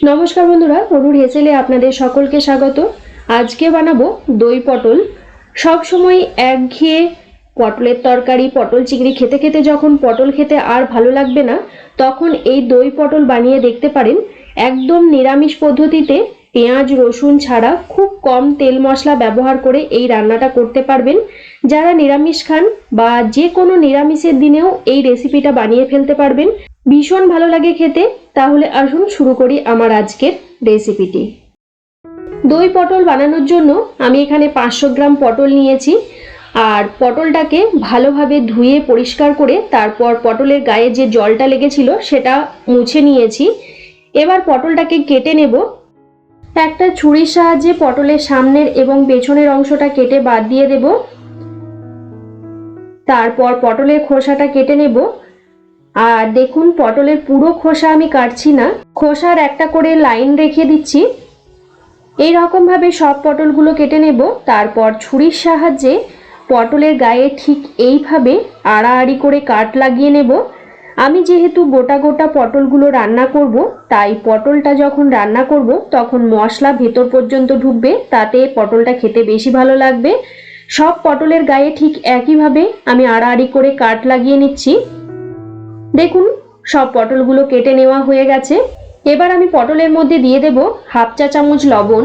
নমস্কার বন্ধুরা তরুর হেসেলে আপনাদের সকলকে স্বাগত। আজকে বানাবো দই পটল। সব সময় একঘেয়ে পটলের তরকারি, পটল চিংড়ি খেতে খেতে যখন পটল খেতে আর ভালো লাগবে না, তখন এই দই পটল বানিয়ে দেখতে পারেন, একদম নিরামিষ পদ্ধতিতে পেঁয়াজ, রসুন ছাড়া খুব কম তেল মশলা ব্যবহার করে এই রান্নাটা করতে পারবেন। যারা নিরামিষ খান বা যে কোনো নিরামিষের দিনেও এই রেসিপিটা বানিয়ে ফেলতে পারবেন। ভীষণ ভালো লাগে খেতে, তাহলে আসুন শুরু করি আমার আজকের রেসিপিটি দই পটল বানানোর জন্য আমি এখানে পাঁচশো গ্রাম পটল নিয়েছি, আর পটলটাকে ভালোভাবে ধুয়ে পরিষ্কার করে তারপর পটলের গায়ে যে জলটা লেগেছিল সেটা মুছে নিয়েছি। এবার পটলটাকে কেটে নেব। একটা ছুরির সাহায্যে পটলের সামনের এবং পেছনের অংশটা কেটে বাদ দিয়ে দেব। তারপর পটলের খোসাটা কেটে নেব। আর দেখুন, পটলের পুরো খোসা আমি কাটছি না। খোসার একটা করে লাইন রেখে দিচ্ছি। এই রকম ভাবে সব পটলগুলো কেটে নেব। তারপর ছুরির সাহায্যে পটলের গায়ে ঠিক এইভাবে আড়াআড়ি করে কাট লাগিয়ে নেব। আমি যেহেতু গোটা গোটা পটলগুলো রান্না করব, তাই পটলটা যখন রান্না করব, তখন মশলা ভেতর পর্যন্ত ঢুকবে, তাতে পটলটা খেতে বেশি ভালো লাগবে। সব পটলের গায়ে ঠিক একইভাবে আমি আড়াআড়ি করে কাট লাগিয়ে নিচ্ছি। দেখুন, সব পটলগুলো কেটে নেওয়া হয়ে গেছে। এবার আমি পটলের মধ্যে দিয়ে দেব হাফ চা চামচ লবণ।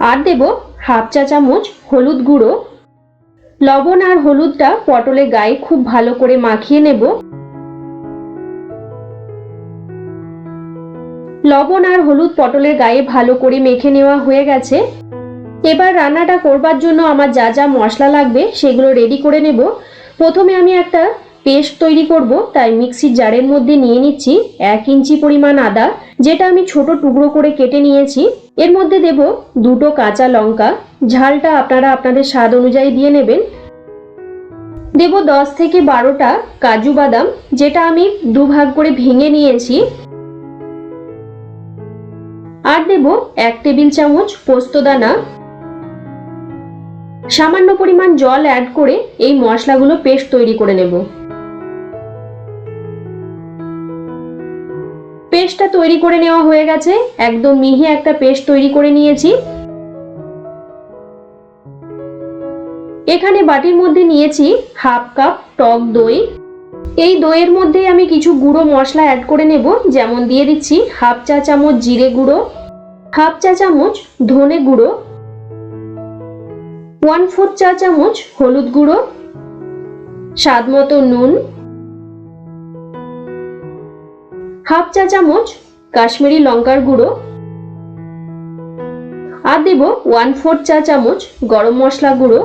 আর দেব হাফ চা চামচ হলুদ গুঁড়ো। লবণ আর হলুদটা পটলের গায়ে খুব ভালো করে মাখিয়ে নেব। লবণ আর হলুদ পটলের গায়ে ভালো করে মেখে নেওয়া হয়ে গেছে। এবার রান্নাটা করবার জন্য আমার যা যা মশলা লাগবে সেগুলো রেডি করে নেব। প্রথমে আমি একটা পেস্ট তৈরি করব, তাই মিক্সির জারের মধ্যে নিয়ে নিচ্ছি এক ইঞ্চি পরিমাণ আদা, যেটা আমি ছোট টুকরো করে কেটে নিয়েছি। এর মধ্যে দেব দুটো কাঁচা লঙ্কা, ঝালটা আপনারা আপনাদের স্বাদ অনুযায়ী দিয়ে নেবেন। দেব দশ থেকে বারোটা কাজু বাদাম, যেটা আমি দুভাগ করে ভেঙে নিয়েছি। আর দেব এক টেবিল চামচ পোস্তদানা সামান্য পরিমাণ জল অ্যাড করে এই মশলাগুলো পেস্ট তৈরি করে নেব। পেস্টটা তৈরি করে নেওয়া হয়ে গেছে। একদম মিহি একটা পেস্ট তৈরি করে নিয়েছি। এখানে বাটির মধ্যে নিয়েছি হাফ কাপ টক দই। এই দইয়ের মধ্যে আমি কিছু গুঁড়ো মশলা অ্যাড করে নেব, যেমন দিয়ে দিচ্ছি হাফ চা চামচ জিরে গুঁড়ো, হাফ চা চামচ ধনে গুঁড়ো ওয়ান ফোর চা চামচ হলুদ গুঁড়ো, স্বাদ মতো নুন হাফ চা চামচ কাশ্মীরি লঙ্কার গুঁড়ো। আর দেব ওয়ান ফোর চা চামচ গরম মশলা গুঁড়ো।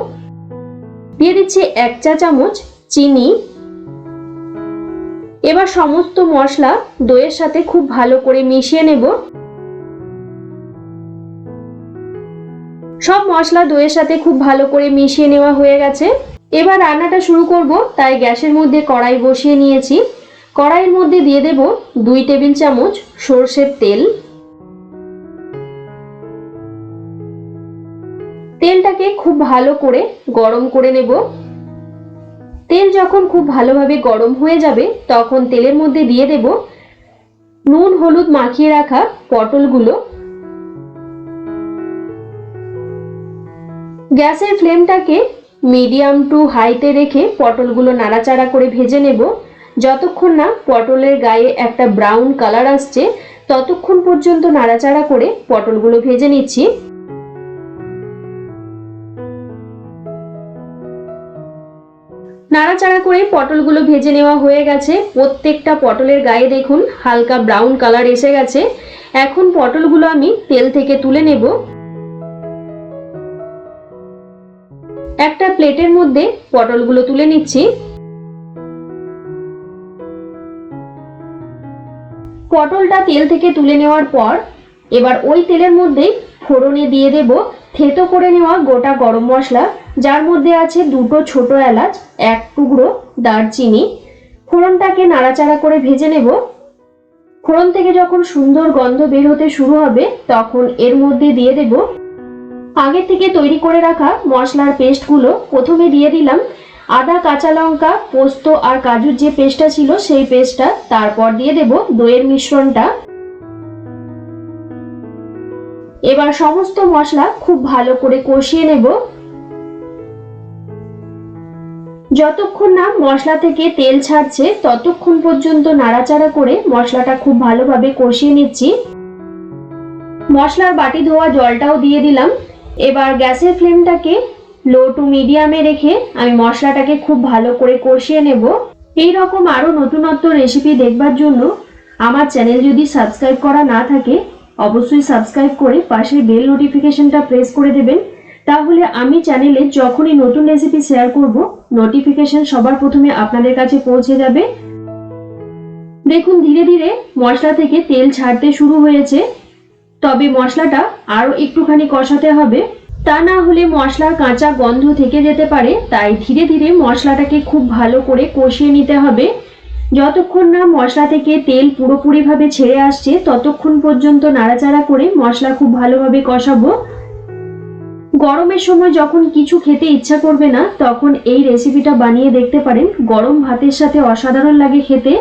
দিয়ে দিচ্ছি এক চা চামচ চিনি। এবার সমস্ত মশলা দইয়ের সাথে খুব ভালো করে মিশিয়ে নেব। সব মশলা দইয়ের সাথে খুব ভালো করে মিশিয়ে নেওয়া হয়ে গেছে। এবার রান্নাটা শুরু করব, তাই গ্যাসের মধ্যে কড়াই বসিয়ে নিয়েছি। কড়াইয়ের মধ্যে দিয়ে দেব দুই টেবিল চামচ সর্ষের তেল। তেলটাকে খুব ভালো করে গরম করে নেব। তেল যখন খুব ভালোভাবে গরম হয়ে যাবে, তখন তেলের মধ্যে দিয়ে দেব নুন, হলুদ মাখিয়ে রাখা পটলগুলো। গ্যাসের ফ্লেমটাকে মিডিয়াম টু হাইতে রেখে পটলগুলো নাড়াচাড়া করে ভেজে নেব। যতক্ষণ না পটলের গায়ে একটা ব্রাউন কালার আসছে, ততক্ষণ পর্যন্ত নাড়াচাড়া করে পটলগুলো ভেজে নিচ্ছি। নাড়াচাড়া করে পটলগুলো ভেজে নেওয়া হয়ে গেছে। প্রত্যেকটা পটলের গায়ে দেখুন হালকা ব্রাউন কালার এসে গেছে। এখন পটলগুলো আমি তেল থেকে তুলে নেব। একটা প্লেটের মধ্যে পটলগুলো তুলে নিচ্ছি। পটলটা তেল থেকে তুলে নেওয়ার পর এবার ওই তেলের মধ্যে ফোড়নে দিয়ে দেব থেতো করে নেওয়া গোটা গরম মশলা, যার মধ্যে আছে দুটো ছোট এলাচ, এক টুকরো দারচিনি। ফোড়নটাকে নাড়াচাড়া করে ভেজে নেব। ফোড়ন থেকে যখন সুন্দর গন্ধ বের হতে শুরু হবে, তখন এর মধ্যে দিয়ে দেব। আগে থেকে তৈরি করে রাখা মশলার পেস্টগুলো প্রথমে দিয়ে দিলাম। আদা, কাঁচা লঙ্কা, পোস্ত আর কাজুর যে পেস্টটা ছিল সেই পেস্টটা তারপর দিয়ে দেব দইয়ের মিশ্রণটা। এবার সমস্ত মশলা খুব ভালো করে কষিয়ে নেব। যতক্ষণ না মশলা থেকে তেল ছাড়ছে, ততক্ষণ পর্যন্ত নাড়াচাড়া করে মশলাটা খুব ভালোভাবে কষিয়ে নিচ্ছি। মশলার বাটি ধোয়া জলটাও দিয়ে দিলাম। এবার গ্যাসের ফ্লেমটাকে লো টু মিডিয়ামে রেখে আমি মশলাটাকে খুব ভালো করে কষিয়ে নেব। এই রকম আরও নতুনত্ব রেসিপি দেখবার জন্য আমার চ্যানেল যদি সাবস্ক্রাইব করা না থাকে, অবশ্যই সাবস্ক্রাইব করে পাশের বেল নোটিফিকেশনটা প্রেস করে দেবেন। তাহলে আমি চ্যানেলে যখনই নতুন রেসিপি শেয়ার করব নোটিফিকেশন সবার প্রথমে আপনাদের কাছে পৌঁছে যাবে। দেখুন, ধীরে ধীরে মশলা থেকে তেল ছাড়তে শুরু হয়েছে। তবে মশলাটা আরও একটুখানি কষাতে হবে। তা না হলে মশলার কাঁচা গন্ধ থেকে যেতে পারে, তাই ধীরে ধীরে মশলাটাকে খুব ভালো করে কষিয়ে নিতে হবে। যতক্ষণ না মশলা থেকে তেল পুরোপুরিভাবে ছেড়ে আসছে, ততক্ষণ পর্যন্ত নাড়াচাড়া করে মশলা খুব ভালোভাবে কষাবো। গরমের সময় যখন কিছু খেতে ইচ্ছা করবে না, তখন এই রেসিপিটা বানিয়ে দেখতে পারেন। গরম ভাতের সাথে অসাধারণ লাগে খেতে।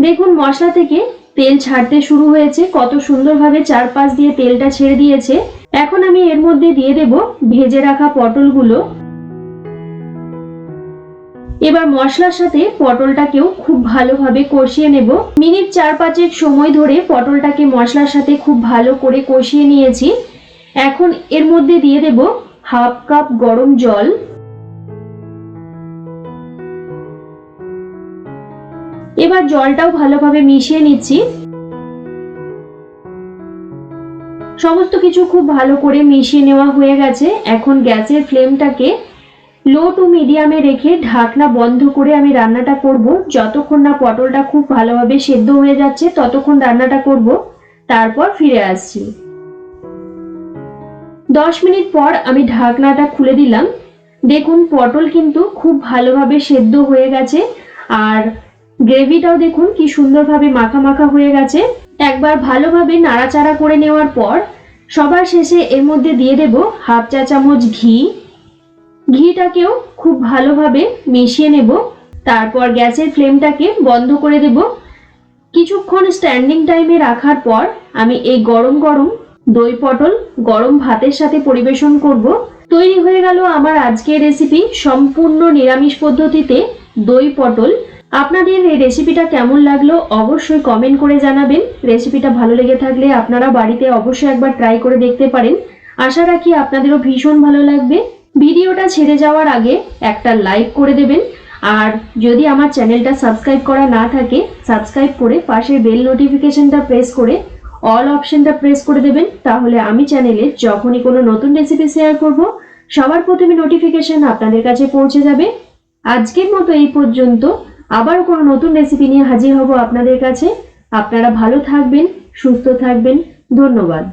দেখুন, মশলা থেকে তেল ছাড়তে শুরু হয়েছে, কত সুন্দরভাবে চারপাশ দিয়ে তেলটা ছেড়ে দিয়েছে। এখন আমি এর মধ্যে দিয়ে দেব ভেজে রাখা পটলগুলো। এবার মশলার সাথে পটলটাকেও খুব ভালোভাবে কষিয়ে নেব। মিনিট চার পাঁচেক সময় ধরে পটলটাকে মশলার সাথে খুব ভালো করে কষিয়ে নিয়েছি। এখন এর মধ্যে দিয়ে দেব হাফ কাপ গরম জল। এবার জলটাও ভালোভাবে মিশিয়ে নিচ্ছি। সমস্ত কিছু খুব ভালো করে মিশিয়ে নেওয়া হয়ে গেছে। এখন গ্যাসের ফ্লেমটাকে লো টু মিডিয়ামে রেখে ঢাকনা বন্ধ করে আমি রান্নাটা করব। যতক্ষণ না পটলটা খুব ভালোভাবে সেদ্ধ হয়ে যাচ্ছে, ততক্ষণ রান্নাটা করব। তারপর ফিরে আসছি। দশ মিনিট পর আমি ঢাকনাটা খুলে দিলাম। দেখুন, পটল কিন্তু খুব ভালোভাবে সেদ্ধ হয়ে গেছে। আর গ্রেভিটাও দেখুন কি সুন্দরভাবে মাখা মাখা হয়ে গেছে। একবার ভালোভাবে নাড়াচাড়া করে নেওয়ার পর সবার শেষে এর মধ্যে দিয়ে দেব হাফ চা চামচ ঘি। ঘিটাকেও খুব ভালোভাবে মিশিয়ে নেব। তারপর গ্যাসের ফ্লেমটাকে বন্ধ করে দেব। কিছুক্ষণ স্ট্যান্ডিং টাইমে রাখার পর আমি এই গরম গরম দই পটল গরম ভাতের সাথে পরিবেশন করব। তৈরি হয়ে গেল আমার আজকের রেসিপি সম্পূর্ণ নিরামিষ পদ্ধতিতে দই পটল। আপনাদের এই রেসিপিটা কেমন লাগল অবশ্যই কমেন্ট করে জানাবেন। রেসিপিটা ভালো লেগে থাকলে আপনারা বাড়িতে অবশ্যই একবার ট্রাই করে দেখতে পারেন। আশা রাখি আপনাদেরও ভীষণ ভালো লাগবে। ভিডিওটা ছেড়ে যাওয়ার আগে একটা লাইক করে দেবেন। আর যদি আমার চ্যানেলটা সাবস্ক্রাইব করা না থাকে সাবস্ক্রাইব করে পাশের বেল নোটিফিকেশনটা প্রেস করে অল অপশনটা প্রেস করে দেবেন। তাহলে আমি চ্যানেলে যখনই কোনো নতুন রেসিপি শেয়ার করব, সবার প্রথমে নোটিফিকেশন আপনাদের কাছে পৌঁছে যাবে। আজকের মতো এই পর্যন্ত। আবার কোনো নতুন রেসিপি নিয়ে হাজির হব আপনাদের কাছে। আপনারা ভালো থাকবেন, সুস্থ থাকবেন। ধন্যবাদ।